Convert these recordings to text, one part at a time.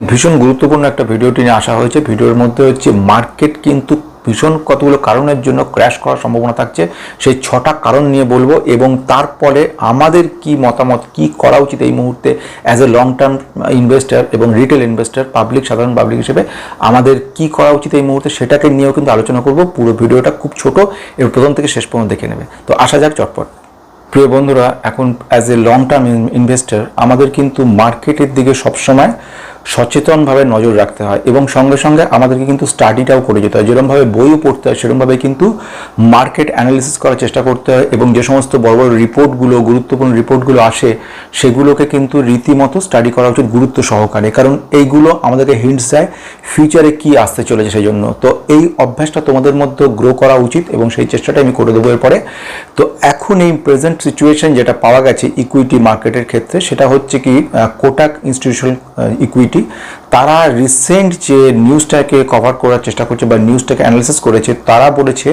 ভীষণ গুরুত্বপূর্ণ একটা ভিডিওটি নিয়ে আসা হয়েছে। ভিডিওর মধ্যে হচ্ছে মার্কেট কিন্তু ভীষণ কতগুলো কারণের জন্য ক্র্যাশ করার সম্ভাবনা থাকছে। সেই ছটা কারণ নিয়ে বলব এবং তারপরে আমাদের কি মতামত, কি করা উচিত এই মুহূর্তে as a long term investor এবং রিটেল ইনভেস্টার পাবলিক সাধারণ পাবলিক হিসেবে আমাদের কি করা উচিত এই মুহূর্তে সেটাকে নিয়েও কিন্তু আলোচনা করব। পুরো ভিডিওটা খুব ছোট এবং প্রথম থেকে শেষ পর্যন্ত দেখে নেবে। তো আসা যাক চটপট। প্রিয় বন্ধুরা, এখন as a long term investor আমাদের কিন্তু মার্কেটের দিকে সবসময় সচেতনভাবে নজর রাখতে হয় এবং সঙ্গে সঙ্গে আমাদেরকে কিন্তু স্টাডিটাও করে যেতে হয়। যেরকমভাবে বইও পড়তে হয় সেরকমভাবে কিন্তু মার্কেট অ্যানালিসিস করার চেষ্টা করতে হয় এবং যে সমস্ত বড় বড় রিপোর্টগুলো, গুরুত্বপূর্ণ রিপোর্টগুলো আসে, সেগুলোকে কিন্তু রীতিমতো স্টাডি করা উচিত গুরুত্ব সহকারে। কারণ এইগুলো আমাদেরকে হিন্টস দেয় ফিউচারে কি আসতে চলেছে সেই জন্য তো এই অভ্যাসটা তোমাদের মধ্যে গ্রো করা উচিত এবং সেই চেষ্টাটা আমি করে দেবো এরপরে। তো এখন এই প্রেজেন্ট সিচুয়েশন যেটা পাওয়া গেছে ইকুইটি মার্কেটের ক্ষেত্রে, সেটা হচ্ছে কি কোটাক ইনস্টিটিউশনাল ইকুইটি তারা রিসেন্ট যে নিউজটাকে কভার করার চেষ্টা করছে বা নিউজটাকে অ্যানালিসিস করেছে, তারা বলেছে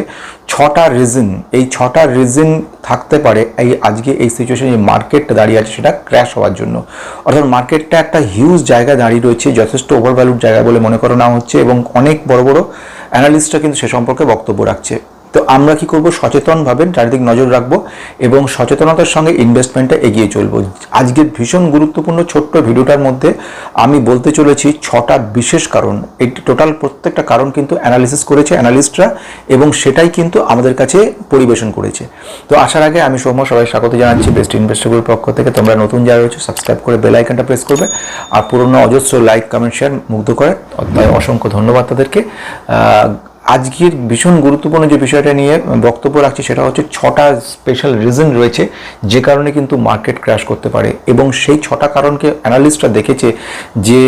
ছটা রিজন এই ছটা রিজন থাকতে পারে এই আজকে এই সিচুয়েশনে যে মার্কেটটা দাঁড়িয়ে আছে সেটা ক্র্যাশ হওয়ার জন্য। অর্থাৎ মার্কেটটা একটা হিউজ জায়গায় দাঁড়িয়ে রয়েছে, যথেষ্ট ওভারভ্যালুড জায়গা বলে মনে করা না হচ্ছে এবং অনেক বড় বড় অ্যানালিস্টরা কিন্তু সে সম্পর্কে বক্তব্য রাখছে। তো আমরা কি করব? সচেতনভাবে চারিদিক নজর রাখব এবং সচেতনতার সঙ্গে ইনভেস্টমেন্টটা এগিয়ে চলবো। আজকের ভীষণ গুরুত্বপূর্ণ ছোট্ট ভিডিওটার মধ্যে আমি বলতে চলেছি ছটা বিশেষ কারণ। এই টোটাল প্রত্যেকটা কারণ কিন্তু অ্যানালিসিস করেছে অ্যানালিস্টরা এবং সেটাই কিন্তু আমাদের কাছে পরিবেশন করেছে। তো আসার আগে আমি সৌম্য সবাই স্বাগত জানাচ্ছি বেস্ট ইনভেস্টগুলোর পক্ষ থেকে। তোমরা নতুন যারা রয়েছে সাবস্ক্রাইব করে বেল আইকনটা প্রেস করবে আর পুরনো অজস্র লাইক কমেন্ট শেয়ার মুগ্ধ করে। অসংখ্য ধন্যবাদ তাদেরকে। আজকের ভীষণ গুরুত্বপূর্ণ যে বিষয়টা নিয়ে বক্তব্য রাখছি সেটা হচ্ছে ছটা স্পেশাল রিজন রয়েছে যে কারণে কিন্তু মার্কেট ক্র্যাশ করতে পারে এবং সেই ছটা কারণকে অ্যানালিস্টরা দেখেছে যে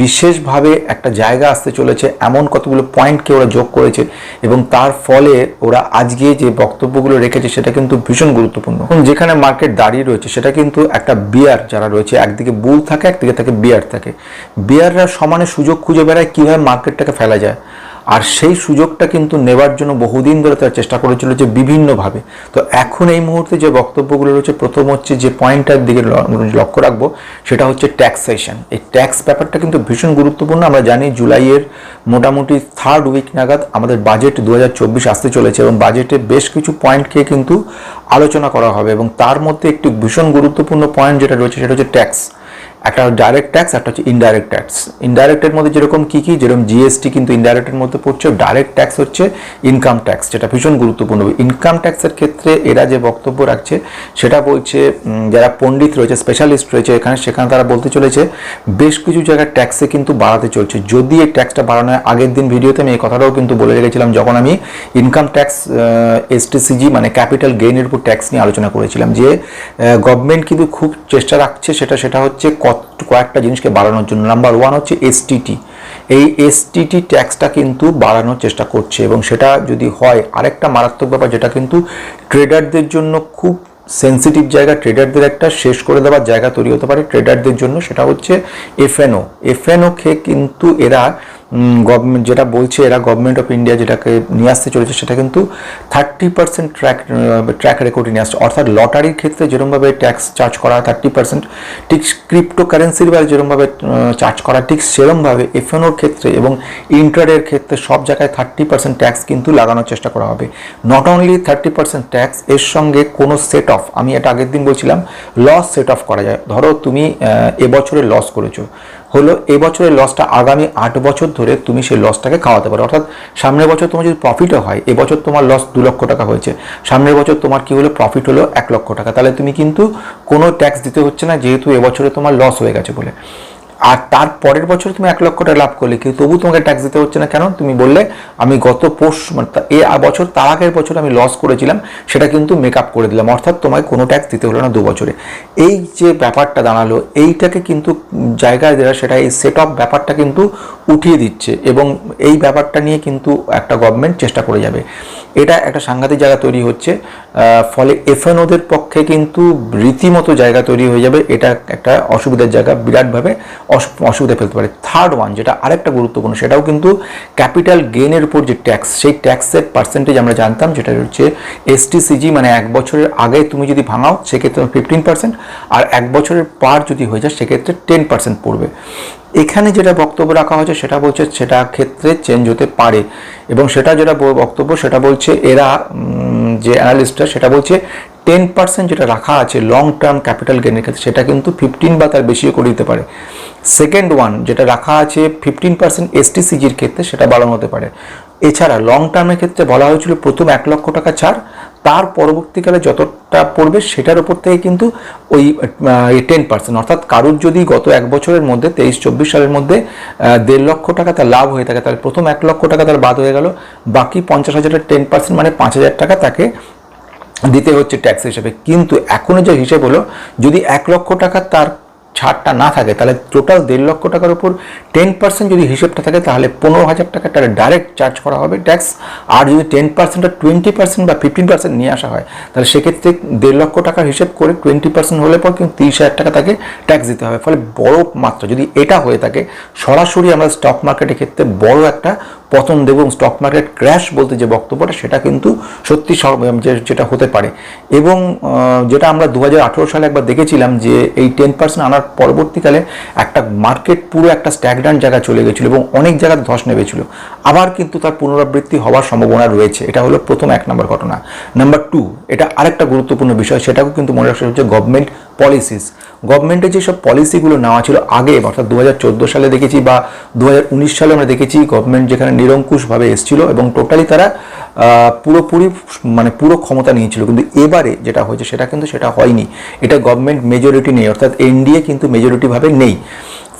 বিশেষভাবে একটা জায়গা আসতে চলেছে এমন কতগুলো পয়েন্টকে ওরা যোগ করেছে এবং তার ফলে ওরা আজকে যে বক্তব্যগুলো রেখেছে সেটা কিন্তু ভীষণ গুরুত্বপূর্ণ। যেখানে মার্কেট দাঁড়িয়ে রয়েছে সেটা কিন্তু একটা বিয়ার যারা রয়েছে, একদিকে বুল থাকে, একদিকে থাকে বিয়ার থাকে। বিয়াররা সমানে সুযোগ খুঁজে বেড়ায় কীভাবে মার্কেটটাকে ফেলা যায়। আর সেই সুযোগটা কিন্তু নেবার জন্য বহুদিন ধরে তারা চেষ্টা করে চলেছে বিভিন্নভাবে। তো এখন এই মুহূর্তে যে বক্তব্যগুলো রয়েছে, প্রথম হচ্ছে যে পয়েন্টটার দিকে লক্ষ্য রাখব, সেটা হচ্ছে ট্যাক্সেশন এই ট্যাক্স ব্যাপারটা কিন্তু ভীষণ গুরুত্বপূর্ণ। আমরা জানি জুলাইয়ের মোটামুটি থার্ড উইক নাগাদ আমাদের বাজেট দু হাজার চব্বিশ আসতে চলেছে এবং বাজেটে বেশ কিছু পয়েন্টকে কিন্তু আলোচনা করা হবে এবং তার মধ্যে একটি ভীষণ গুরুত্বপূর্ণ পয়েন্ট যেটা রয়েছে, সেটা হচ্ছে ট্যাক্স একটা ডাইরেক্ট ট্যাক্স একটা হচ্ছে ইনডাইরেক্ট ট্যাক্স ইনডাইরেক্টের মধ্যে যেরকম কী কী, যেরকম জিএসটি কিন্তু ইনডাইরেক্টের মধ্যে পড়ছে ডাইরেক্ট ট্যাক্স হচ্ছে ইনকাম ট্যাক্স যেটা ভীষণ গুরুত্বপূর্ণ। ইনকাম ট্যাক্সের ক্ষেত্রে এরা যে বক্তব্য রাখছে, সেটা বলছে যারা পণ্ডিত রয়েছে স্পেশালিস্ট রয়েছে, এখানে সেখানে তারা বলতে চলেছে, বেশ কিছু জায়গায় ট্যাক্সে কিন্তু বাড়াতে চলছে। যদি এই ট্যাক্সটা বাড়ানো হয় আগের দিন ভিডিওতে আমি এই কথাটাও কিন্তু বলে রেখেছিলাম, যখন আমি ইনকাম ট্যাক্স এসটিসিজি মানে ক্যাপিটাল গেইনের উপর ট্যাক্স নিয়ে আলোচনা করেছিলাম, যে গভর্নমেন্ট কিন্তু খুব চেষ্টা রাখছে, সেটা সেটা হচ্ছে কয়েকটা জিনিসকে বাড়ানোর জন্য। নাম্বার ওয়ান হচ্ছে এসটিটি এই এসটিটি ট্যাক্সটা কিন্তু বাড়ানোর চেষ্টা করছে এবং সেটা যদি হয়, আরেকটা মারাত্মক ব্যাপার যেটা কিন্তু ট্রেডারদের জন্য খুব সেন্সিটিভ জায়গা ট্রেডারদের একটা শেষ করে দেওয়ার জায়গা তৈরি হতে পারে। ট্রেডারদের জন্য সেটা হচ্ছে এফএনও এফএনও খেয়ে কিন্তু এরা গভর্নমেন্ট যেটা বলছে, এরা গভর্নমেন্ট অফ ইন্ডিয়া যেটাকে নিয়ে আসতে চলেছে, সেটা কিন্তু থার্টি পার্সেন্ট ট্র্যাক ট্র্যাক রেকর্ডে নিয়ে আসছে। অর্থাৎ লটারির ক্ষেত্রে যেরকমভাবে ট্যাক্স চার্জ করা হয় থার্টি পার্সেন্ট ঠিক ক্রিপ্টো কারেন্সির বেলা যেরকমভাবে চার্জ করা ঠিক সেরমভাবে এফএনওর ক্ষেত্রে এবং ইন্টারের ক্ষেত্রে সব জায়গায় থার্টি পার্সেন্ট ট্যাক্স কিন্তু লাগানোর চেষ্টা করা হবে। Not only thirty percent tax এর সঙ্গে কোনো সেট অফ আমি এটা আগের দিন বলছিলাম লস সেট অফ করা যায়। ধরো তুমি এবছরে লস করেছ। হলো এ বছরের লসটা আগামী আট বছর ধরে তুমি সেই লসটাকে খাওয়াতে পারো। অর্থাৎ সামনের বছর তোমার যদি প্রফিটও হয় এবছর তোমার লস দু লক্ষ টাকা হয়েছে। সামনের বছর তোমার কি হলো? প্রফিট হলো এক লক্ষ টাকা। তাহলে তুমি কিন্তু কোনো ট্যাক্স দিতে হচ্ছে না, যেহেতু এবছরে তোমার লস হয়ে গেছে বলে। আর তার পরের বছর তুমি এক লক্ষ টাকা লাভ করলে, কিন্তু তবু তোমাকে ট্যাক্স দিতে হচ্ছে না। কেন? তুমি বললে, আমি গত পোষ মানে এ বছর, তার আগের বছর আমি লস করেছিলাম, সেটা কিন্তু মেক আপ করে দিলাম। অর্থাৎ তোমায় কোনো ট্যাক্স দিতে হলো না দু বছরে। এই যে ব্যাপারটা দাঁড়াল, এইটাকে কিন্তু জায়গায় দেওয়া, সেটা এই সেট অফ ব্যাপারটা কিন্তু উঠিয়ে দিচ্ছে এবং এই ব্যাপারটা নিয়ে কিন্তু একটা গভর্নমেন্ট চেষ্টা করে যাবে। এটা একটা সাংঘাতিক জায়গা তৈরি হচ্ছে ফলে এফএনওদের পক্ষে কিন্তু রীতিমতো জায়গা তৈরি হয়ে যাবে, এটা একটা অসুবিধার জায়গা, বিরাটভাবে অস- অসুবিধা ফেলতে পারে। থার্ড ওয়ান যেটা আরেকটা গুরুত্বপূর্ণ, সেটাও কিন্তু ক্যাপিটাল গেইনের উপর যে ট্যাক্স সেই ট্যাক্সের পার্সেন্টেজ আমরা জানতাম, যেটা হচ্ছে এসটিসিজি মানে এক বছরের আগে তুমি যদি ভাঙাও, সেক্ষেত্রে ফিফটিন পার্সেন্ট আর এক বছরের পার যদি হয়ে যায়, সেক্ষেত্রে টেন পার্সেন্ট পড়বে। এখানে যেটা বক্তব্য রাখা হয়েছে সেটা বলছে সেটা ক্ষেত্রে চেঞ্জ হতে পারে। এবং সেটা যেটা বক্তব্য সেটা বলছে এরা যে অ্যানালিস্টরা সেটা বলছে টেন পার্সেন্ট যেটা রাখা আছে লং টার্ম ক্যাপিটাল গেনের ক্ষেত্রে, সেটা কিন্তু ফিফটিন বা তার বেশিও করে দিতে পারে। সেকেন্ড ওয়ান যেটা রাখা আছে ফিফটিন পার্সেন্ট এসটিসিজির ক্ষেত্রে, সেটা বাড়ানো হতে পারে। এছাড়া লং টার্মের ক্ষেত্রে বলা হয়েছিল প্রথম এক লক্ষ টাকা ছাড় তার পরবর্তীকালে যতটা পড়বে সেটার উপর থেকে কিন্তু ওই টেন পার্সেন্ট অর্থাৎ কারুর যদি গত এক বছরের মধ্যে, তেইশ চব্বিশ সালের মধ্যে দেড় লক্ষ টাকা তার লাভ হয়ে থাকে তাহলে প্রথম এক লক্ষ টাকা তার বাদ হয়ে গেল, বাকি পঞ্চাশ হাজারের টেন পার্সেন্ট মানে পাঁচ হাজার টাকা তাকে দিতে হচ্ছে ট্যাক্স হিসেবে। কিন্তু এখনও যে হিসেব হলো, যদি এক লক্ষ টাকা তার ছাড়টা না থাকে, তাহলে টোটাল দেড় লক্ষ টাকার উপর টেন পার্সেন্ট যদি হিসেবটা থাকে, তাহলে পনেরো হাজার টাকা তাহলে ডাইরেক্ট চার্জ করা হবে ট্যাক্স আর যদি টেন পার্সেন্ট টোয়েন্টি পার্সেন্ট বা ফিফটিন পার্সেন্ট নিয়ে আসা হয়, তাহলে সেক্ষেত্রে দেড় লক্ষ টাকার হিসেব করে টোয়েন্টি পার্সেন্ট হলে পর কিন্তু তিরিশ হাজার টাকা তাকে ট্যাক্স দিতে হবে। ফলে বড় মাত্রা, যদি এটা হয়ে থাকে, সরাসরি আমরা স্টক মার্কেটের ক্ষেত্রে বড় একটা পতন দেব এবং স্টক মার্কেট ক্র্যাশ বলতে যে বক্তব্যটা, সেটা কিন্তু সত্যি যেটা হতে পারে। এবং যেটা আমরা দু হাজার আঠেরো সালে একবার দেখেছিলাম যে এই টেন পার্সেন্ট আনার পরবর্তীকালে একটা মার্কেট পুরো একটা স্ট্যাগডান জায়গা চলে গেছিল এবং অনেক জায়গায় ধস নেমেছিল। আবার কিন্তু তার পুনরাবৃত্তি হওয়ার সম্ভাবনা রয়েছে। এটা হলো প্রথম এক নম্বর ঘটনা। নাম্বার টু এটা আরেকটা গুরুত্বপূর্ণ বিষয় সেটাও কিন্তু মনে রাখতে হচ্ছে গভর্নমেন্ট পলিসিস গভর্নমেন্টের যেসব পলিসিগুলো নেওয়া ছিল আগে, অর্থাৎ দু হাজার চোদ্দ সালে দেখেছি বা দু হাজার উনিশ সালে আমরা দেখেছি গভর্নমেন্ট যেখানে নিরঙ্কুশভাবে এসেছিল এবং টোটালি তারা পুরোপুরি মানে পুরো ক্ষমতা নিয়েছিল। কিন্তু এবারে যেটা হয়েছে সেটা কিন্তু সেটা হয়নি। এটা গভর্নমেন্ট মেজরিটি নেই, অর্থাৎ এনডিএ কিন্তু মেজরিটিভাবে নেই।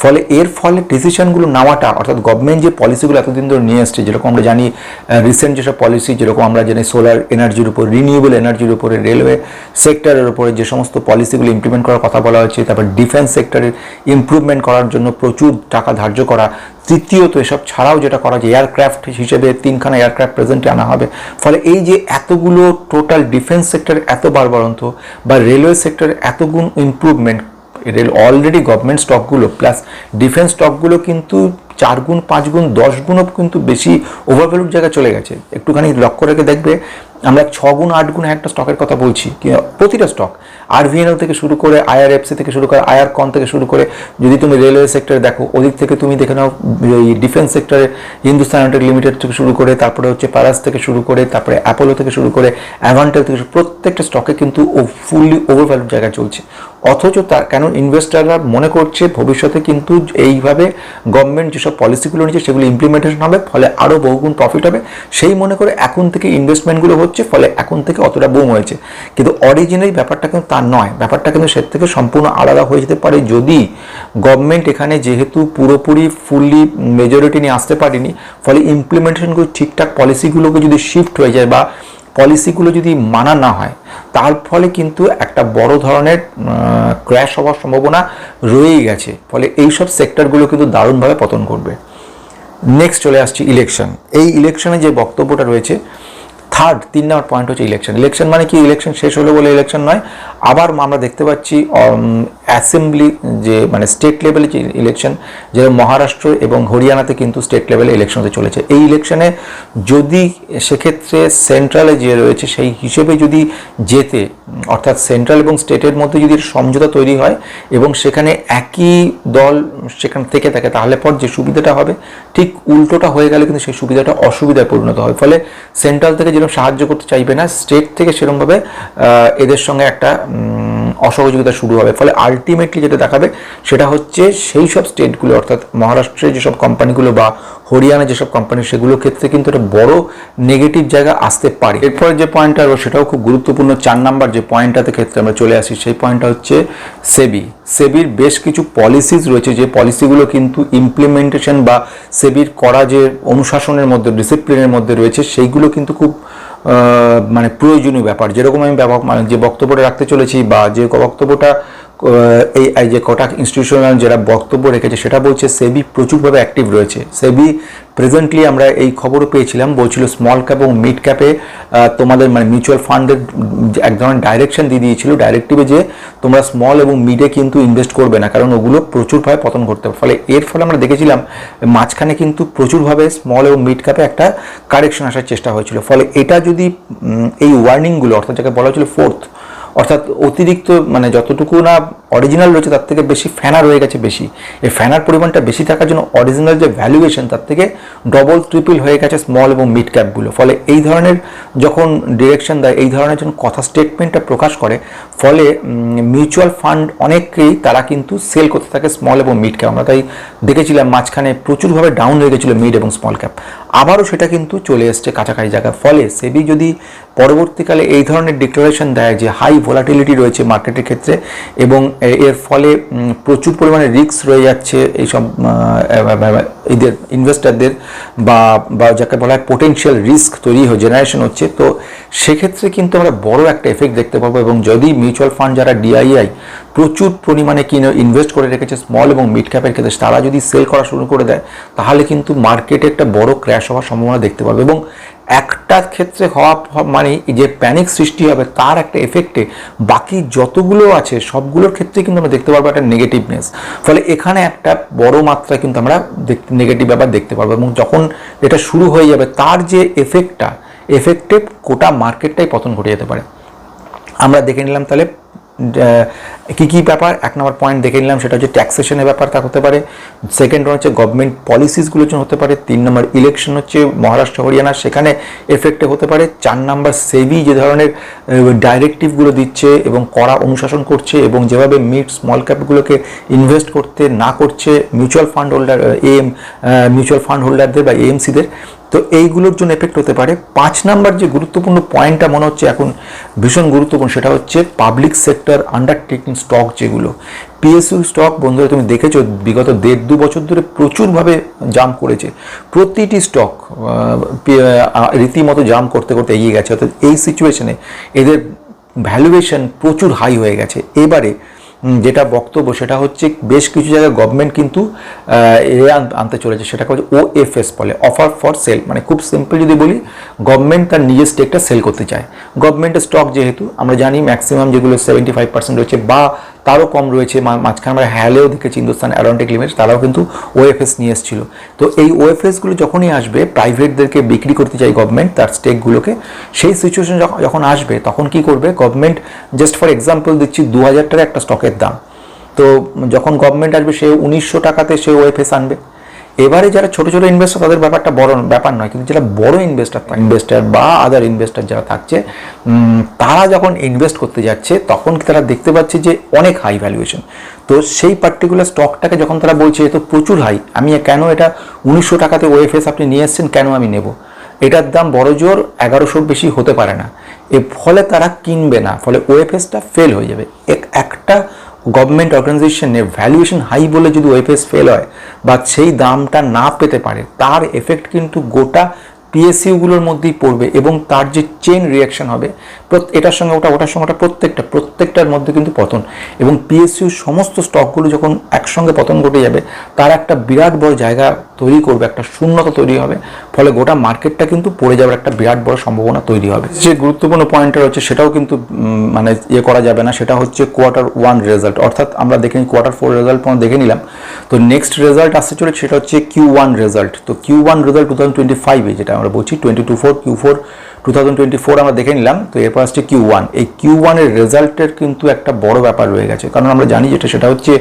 ফলে এর ফলে ডিসিশনগুলো নেওয়াটা, অর্থাৎ গভর্নমেন্ট যে পলিসিগুলো এতদিন ধরে নিয়ে এসছে, যেরকম আমরা জানি রিসেন্ট যেসব পলিসি যেরকম আমরা জানি সোলার এনার্জির উপর রিনিউয়েবল এনার্জির উপরে রেলওয়ে সেক্টরের উপরে যে সমস্ত পলিসিগুলো ইমপ্লিমেন্ট করার কথা বলা হয়েছে, তারপর ডিফেন্স সেক্টরের ইমপ্রুভমেন্ট করার জন্য প্রচুর টাকা ধার্য করা, তৃতীয়ত এসব ছাড়াও যেটা করা যায় এয়ারক্রাফট হিসেবে তিনখানা এয়ারক্রাফট প্রেজেন্টে আনা হবে। ফলে এই যে এতগুলো টোটাল ডিফেন্স সেক্টর এত বাড়বাড়ন্ত বা রেলওয়ে সেক্টরের এতগুণ ইমপ্রুভমেন্ট অলরেডি গভর্নমেন্ট স্টকগুলো প্লাস ডিফেন্স স্টকগুলো কিন্তু চার গুণ, পাঁচ গুণ, দশ গুণও কিন্তু বেশি ওভারভ্যালুড জায়গায় চলে গেছে। একটুখানি লক্ষ্য রেখে দেখবে, আমরা ছ গুণ, আট গুণ একটা স্টকের কথা বলছি প্রতিটা স্টক আর ভিএনএল থেকে শুরু করে আইআরএফসি থেকে শুরু করে আইআর কন থেকে শুরু করে, যদি তুমি রেলওয়ে সেক্টরে দেখো, ওদিক থেকে তুমি দেখে নাও, এই ডিফেন্স সেক্টরে হিন্দুস্তান অ্যান্টেক লিমিটেড থেকে শুরু করে, তারপরে হচ্ছে প্যারাস থেকে শুরু করে, তারপরে অ্যাপোলো থেকে শুরু করে অ্যাভান্টেল থেকে প্রত্যেকটা স্টকে কিন্তু ফুললি ওভারভ্যালুড জায়গায় চলছে। অথচ তার কেন ইনভেস্টাররা মনে করছে ভবিষ্যতে কিন্তু এইভাবে গভর্নমেন্ট যেসব পলিসিগুলো নিচ্ছে সেগুলো ইমপ্লিমেন্টেশন হবে, ফলে আরও বহুগুণ প্রফিট হবে। সেই মনে করে এখন থেকে ইনভেস্টমেন্টগুলো হচ্ছে, ফলে এখন থেকে অতটা বুম হয়েছে। কিন্তু অরিজিনালি ব্যাপারটা কিন্তু তা নয়। ব্যাপারটা কিন্তু সে থেকে সম্পূর্ণ আলাদা হয়ে যেতে পারে যদি গভর্নমেন্ট এখানে যেহেতু পুরোপুরি ফুললি মেজরিটি নিয়ে আসতে পারেনি, ফলে ইমপ্লিমেন্টেশনগুলো ঠিকঠাক পলিসিগুলোকে যদি শিফট হয়ে যায় বা পলিসিগুলো যদি মানা না হয়, তার ফলে কিন্তু একটা বড় ধরনের ক্র্যাশ হওয়ার সম্ভাবনা রয়েই গেছে। ফলে এইসব সেক্টরগুলো কিন্তু দারুণভাবে পতন করবে নেক্সট চলে আসছি ইলেকশন এই ইলেকশনে যে বক্তব্যটা রয়েছে থার্ড তিন নম্বর পয়েন্ট হচ্ছে ইলেকশন ইলেকশন মানে কি? ইলেকশন শেষ হলো বলে ইলেকশন নয়। আবার আমরা দেখতে পাচ্ছি অ্যাসেম্বলি যে মানে স্টেট লেভেলে যে ইলেকশন যেরকম মহারাষ্ট্র এবং হরিয়ানাতে কিন্তু স্টেট লেভেলে ইলেকশন হতে চলেছে। এই ইলেকশনে যদি সেক্ষেত্রে সেন্ট্রালে যে রয়েছে, সেই হিসেবে যদি যেতে, অর্থাৎ সেন্ট্রাল এবং স্টেটের মধ্যে যদি সমঝোতা তৈরি হয় এবং সেখানে একই দল সেখান থেকে থাকে, তাহলে পর যে সুবিধাটা হবে, ঠিক উল্টোটা হয়ে গেলে কিন্তু সেই সুবিধাটা অসুবিধায় পরিণত হয় ফলে সেন্ট্রাল থেকে যেরকম সাহায্য করতে চাইবে না স্টেট থেকে সেরকমভাবে এদের সঙ্গে একটা অসহযোগিতা শুরু হবে। ফলে আলটিমেটলি যেটা দেখাবে সেটা হচ্ছে সেই সব স্টেটগুলো অর্থাৎ মহারাষ্ট্রের যেসব কোম্পানিগুলো বা হরিয়ানা যেসব কোম্পানি সেগুলোর ক্ষেত্রে কিন্তু একটা বড় নেগেটিভ জায়গা আসতে পারে। এরপরে যে পয়েন্টটা আসবে সেটাও খুব গুরুত্বপূর্ণ, চার নাম্বার যে পয়েন্টটাতে ক্ষেত্রে আমরা চলে আসি, সেই পয়েন্টটা হচ্ছে সেবি সেবির বেশ কিছু পলিসিস রয়েছে, যে পলিসিগুলো কিন্তু ইমপ্লিমেন্টেশন বা সেবির করা যে অনুশাসনের মধ্যে ডিসিপ্লিনের মধ্যে রয়েছে, সেইগুলো কিন্তু খুব মানে প্রয়োজনীয় ব্যাপার। যেরকম আমি মানে যে বক্তব্যটা রাখতে চলেছি বা যে বক্তব্যটা এই যে কটা ইনস্টিটিউশনাল যারা বক্তব্য রেখেছে, সেটা বলছে সেবি প্রচুরভাবে অ্যাক্টিভ রয়েছে। সেবি প্রেজেন্টলি আমরা এই খবরও পেয়েছিলাম, বলছিল স্মল ক্যাপ এবং মিড ক্যাপে তোমাদের মানে মিউচুয়াল ফান্ডের এক ধরনের ডাইরেকশন দিয়ে দিয়েছিল ডাইরেক্টিভে যে তোমরা স্মল এবং মিডে কিন্তু ইনভেস্ট করবে না, কারণ ওগুলো প্রচুরভাবে পতন করতে পারে। ফলে এর ফলে আমরা দেখেছিলাম, মাঝখানে কিন্তু প্রচুরভাবে স্মল এবং মিড ক্যাপে একটা কারেকশন আসার চেষ্টা হয়েছিল। ফলে এটা যদি এই ওয়ার্নিংগুলো অর্থাৎ যাকে বলা হয়েছিল ফোর্থ অর্থাৎ অতিরিক্ত মানে যতটুকু না অরিজিনাল রয়েছে, তার থেকে বেশি ফ্যানা রয়ে গেছে বেশি। এই ফ্যানার পরিমাণটা বেশি থাকার জন্য অরিজিনাল যে ভ্যালুয়েশন তার থেকে ডবল ট্রিপল হয়ে গেছে স্মল এবং মিড ক্যাপগুলো ফলে এই ধরনের যখন ডিরেকশন দেয়, এই ধরনের যখন কথা স্টেটমেন্টটা প্রকাশ করে, ফলে মিউচুয়াল ফান্ড অনেকেই তারা কিন্তু সেল করতে থাকে স্মল এবং মিড ক্যাপ আমরা তাই দেখেছিলাম, মাঝখানে প্রচুরভাবে ডাউন হয়ে গেছিল মিড এবং স্মল ক্যাপ আবারও সেটা কিন্তু চলে এসছে কাছাকাছি জায়গায়। ফলে সেবি যদি পরবর্তীকালে এই ধরনের ডিক্লারেশন দেয় যে হাই ভোলাটিলিটি রয়েছে মার্কেটের ক্ষেত্রে এবং এর ফলে প্রচুর পরিমাণে রিস্ক রয়ে যাচ্ছে এইসব এদের ইনভেস্টারদের বা বা যাকে বলা হয় পোটেনশিয়াল রিস্ক তৈরি হয়ে জেনারেশন হচ্ছে। তো সেক্ষেত্রে কিন্তু আমরা বড় একটা এফেক্ট দেখতে পাবো এবং যদি মিউচুয়াল ফান্ড যারা ডিআইআই প্রচুর পরিমাণে কিনে ইনভেস্ট করে রেখেছে স্মল এবং মিড ক্যাপের ক্ষেত্রে, তারা যদি সেল করা শুরু করে দেয়, তাহলে কিন্তু মার্কেটে একটা বড় ক্র্যাশ হওয়ার সম্ভাবনা দেখতে পাবে এবং একটা ক্ষেত্রে হওয়া মানে যে প্যানিক সৃষ্টি হবে, তার একটা এফেক্টে বাকি যতগুলো আছে, সবগুলোর ক্ষেত্রে কিন্তু আমরা দেখতে পারব একটা নেগেটিভনেস ফলে এখানে একটা বড় মাত্রায় কিন্তু আমরা নেগেটিভ ব্যাপার দেখতে পারব এবং যখন এটা শুরু হয়ে যাবে, তার যে এফেক্টটা এফেক্টে গোটা মার্কেটটাই পতন ঘটে যেতে পারে। আমরা দেখে নিলাম তাহলে কি কি ব্যাপার? এক নম্বর পয়েন্ট দেখে নিলাম, সেটা হচ্ছে ট্যাক্সেশনের ব্যাপার, তা হতে পারে। সেকেন্ড হচ্ছে গভর্নমেন্ট পলিসিসগুলোর জন্য হতে পারে। তিন নম্বর ইলেকশন হচ্ছে মহারাষ্ট্র, হরিয়ানা, সেখানে এফেক্টে হতে পারে। চার নম্বর সেবি যে ধরনের ডাইরেক্টিভগুলো দিচ্ছে এবং কড়া অনুশাসন করছে এবং যেভাবে মিড স্মল ক্যাপগুলোকে ইনভেস্ট করতে না করছে mutual fund holder M mutual fund হোল্ডারদের বা এএমসিদের তো এইগুলোর জন্য এফেক্ট হতে পারে। পাঁচ নাম্বার যে গুরুত্বপূর্ণ পয়েন্টটা মনে হচ্ছে এখন ভীষণ গুরুত্বপূর্ণ, সেটা হচ্ছে পাবলিক সেক্টর আন্ডারটেকিং স্টক যেগুলো। পিএসইউ স্টক বন্ধুরা, তুমি দেখেছ, বিগত দেড় দু বছর ধরে প্রচুরভাবে জাম করেছে। প্রতিটি স্টক রীতিমতো জাম করতে করতে এগিয়ে গেছে। অর্থাৎ এই সিচুয়েশনে এদের ভ্যালুয়েশন প্রচুর হাই হয়ে গেছে। এবারে যেটা বক্তব্য, সেটা হচ্ছে বেশ কিছু জায়গায় গভর্নমেন্ট কিন্তু এ আনতে চলেছে। সেটাকে হচ্ছে ও এফ এস বলে অফার ফর সেল মানে খুব সিম্পল যদি বলি গভর্নমেন্ট তার নিজের স্টেকটা সেল করতে চায়। গভর্নমেন্টের স্টক যেহেতু, আমরা জানি ম্যাক্সিমাম যেগুলো সেভেন্টি ফাইভ পার্সেন্ট রয়েছে বা তারও কম রয়েছে মাঝখানে আমরা হ্যালেও দেখেছি হিন্দুস্তান অ্যারোনটিক লিমিটেড, তারাও কিন্তু ওএফএস নিয়ে এসেছিল। তো এই ওএফএসগুলো যখনই আসবে প্রাইভেটদেরকে বিক্রি করতে চাই গভর্নমেন্ট তার স্টেকগুলোকে সেই সিচুয়েশন যখন আসবে, তখন কি করবে? গভর্নমেন্ট জাস্ট ফর এক্সাম্পল দিচ্ছি দু হাজার টাকা একটা স্টকের দাম। তো যখন গভর্নমেন্ট আসবে, সে উনিশশো টাকাতে সে ওএফএস আনবে। এবারে যারা ছোট ছোট ইনভেস্টার তাদের ব্যাপারটা বড় ব্যাপার নয়, কিন্তু যারা বড় ইনভেস্টার ইনভেস্টার বা আদার ইনভেস্টার যারা থাকছে তারা যখন ইনভেস্ট করতে যাচ্ছে, তখন তারা দেখতে পাচ্ছে যে অনেক হাই ভ্যালুয়েশন তো সেই পার্টিকুলার স্টকটাকে যখন তারা বলছে তো প্রচুর হাই আমি কেন এটা উনিশশো টাকাতে ওএফএস আপনি নিয়ে এসছেন, কেন আমি নেব? এটার দাম বড় জোর এগারোশোর বেশি হতে পারে না। এর ফলে তারা কিনবে না, ফলে ওএফএসটা ফেল হয়ে যাবে। এক- একটা গভর্নমেন্ট অর্গানাইজেশনে ভ্যালুয়েশন হাই বলে যদি ওয়েফেস ফেল হয়, বা সেই দামটা না পেতে পারে, তার এফেক্ট কিন্তু গোটা পিএসইউগুলোর মধ্যেই পড়বে এবং তার যে চেন রিয়াকশন হবে এটার সঙ্গে ওটা, ওটার সঙ্গে ওটা প্রত্যেকটা, প্রত্যেকটার মধ্যে কিন্তু পতন। এবং পিএসইউ সমস্ত স্টকগুলো যখন একসঙ্গে পতন ঘটে যাবে, তার একটা বিরাট বড় জায়গা তৈরি করবে, একটা শূন্যতা তৈরি হবে, ফলে গোটা মার্কেটটা কিন্তু পড়ে যাওয়ার একটা বিরাট বড় সম্ভাবনা তৈরি হবে। যে গুরুত্বপূর্ণ পয়েন্টটা রয়েছে সেটাও কিন্তু মানে ইয়ে করা যাবে না, সেটা হচ্ছে কোয়ার্টার ওয়ান রেজাল্ট অর্থাৎ আমরা দেখে নিই কোয়ার্টার ফোর রেজাল্ট আমরা দেখে নিলাম। তো নেক্সট রেজাল্ট আসতে চলেছে, সেটা হচ্ছে কিউ ওয়ান রেজাল্ট তো Q one result two thousand twenty ফাইভে যেটা আমরা বলছি twenty two four Q four two thousand twenty four আমরা দেখে নিলাম, তো এরপর আসছে কিউ ওয়ান এই কিউ ওয়ানের রেজাল্টের কিন্তু একটা বড় ব্যাপার রয়ে গেছে। কারণ আমরা জানি যেটা, সেটা হচ্ছে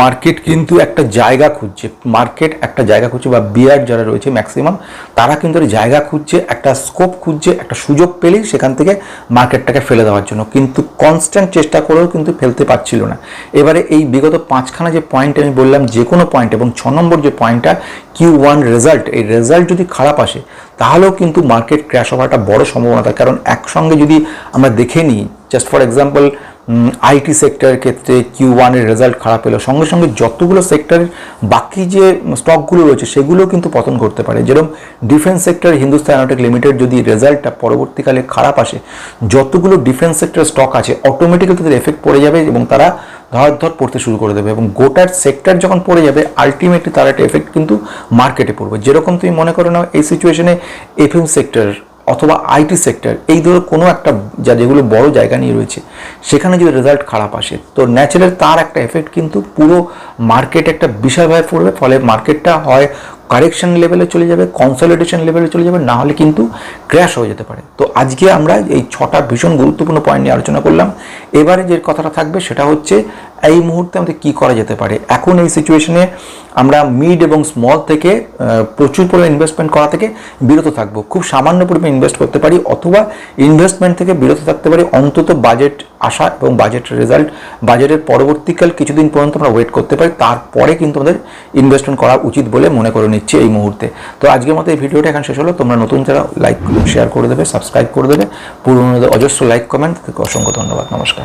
মার্কেট কিন্তু একটা জায়গা খুঁজছে। মার্কেট একটা জায়গা খুঁজছে বা বিয়ার যারা রয়েছে ম্যাক্সিমাম তারা কিন্তু জায়গা খুঁজছে, একটা স্কোপ খুঁজছে, একটা সুযোগ পেলেই সেখান থেকে মার্কেটটাকে ফেলে দেওয়ার জন্য। কিন্তু কনস্ট্যান্ট চেষ্টা করেও কিন্তু ফেলতে পারছিল না। এবারে এই বিগত পাঁচখানা যে পয়েন্ট আমি বললাম, যে কোনো পয়েন্ট এবং ছ নম্বর যে পয়েন্টটা কিউ ওয়ান রেজাল্ট এই রেজাল্ট যদি খারাপ আসে, তাহলেও কিন্তু মার্কেট ক্র্যাশ হওয়ার একটা বড় সম্ভাবনা থাকে। কারণ একসঙ্গে যদি আমরা দেখে নিই জাস্ট ফর এক্সাম্পল আইটি সেক্টরের ক্ষেত্রে কিউ ওয়ানের রেজাল্ট খারাপ এলো। সঙ্গে সঙ্গে যতগুলো সেক্টরের বাকি যে স্টকগুলো রয়েছে, সেগুলো কিন্তু পতন করতে পারে। যেরকম ডিফেন্স সেক্টর হিন্দুস্তান অ্যারোটিক লিমিটেড যদি রেজাল্টটা পরবর্তীকালে খারাপ আসে, যতগুলো ডিফেন্স সেক্টর স্টক আছে অটোমেটিক্যালি তাদের এফেক্ট পড়ে যাবে এবং তারা ধর ধর পড়তে শুরু করে দেবে। এবং গোটার সেক্টর যখন পড়ে যাবে আলটিমেটলি তার একটা এফেক্ট কিন্তু মার্কেটে পড়বে। যেরকম তুমি মনে করো না, এই সিচুয়েশনে এফএম সেক্টর অথবা আইটি সেক্টর, এই ধরো কোনো একটা যা যেগুলো বড় জায়গা নিয়ে রয়েছে, সেখানে যদি রেজাল্ট খারাপ আসে, তো ন্যাচারাল তার একটা এফেক্ট কিন্তু পুরো মার্কেট একটা বিশালভাবে পড়বে, ফলে মার্কেটটা হয় কারেকশন লেভেলে চলে যাবে কনসলিডেশন লেভেলে চলে যাবে, না হলে কিন্তু ক্র্যাশ হয়ে যেতে পারে। তো আজকে আমরা এই ছটা ভীষণ গুরুত্বপূর্ণ পয়েন্ট নিয়ে আলোচনা করলাম। এবারে যে কথাটা থাকবে সেটা হচ্ছে, এই মুহূর্তে আমাদের কী করা যেতে পারে? এখন এই সিচুয়েশনে আমরা মিড এবং স্মল থেকে প্রচুর পরিমাণ ইনভেস্টমেন্ট করা থেকে বিরত থাকব। খুব সামান্য পরিমাণ ইনভেস্ট করতে পারি, অথবা ইনভেস্টমেন্ট থেকে বিরত থাকতে পারি অন্তত বাজেট আসা এবং বাজেটের রেজাল্ট বাজেটের পরবর্তীকাল কিছুদিন পর্যন্ত আমরা ওয়েট করতে পারি। তারপরে কিন্তু আমাদের ইনভেস্টমেন্ট করা উচিত বলে মনে করে নিচ্ছি এই মুহূর্তে। তো আজকের মতো এই ভিডিওটা এখন শেষ হলো। তোমরা নতুন যারা লাইক শেয়ার করে দেবে সাবস্ক্রাইব করে দেবে। পুরোনো অজস্র লাইক কমেন্ট অসংখ্য ধন্যবাদ। নমস্কার।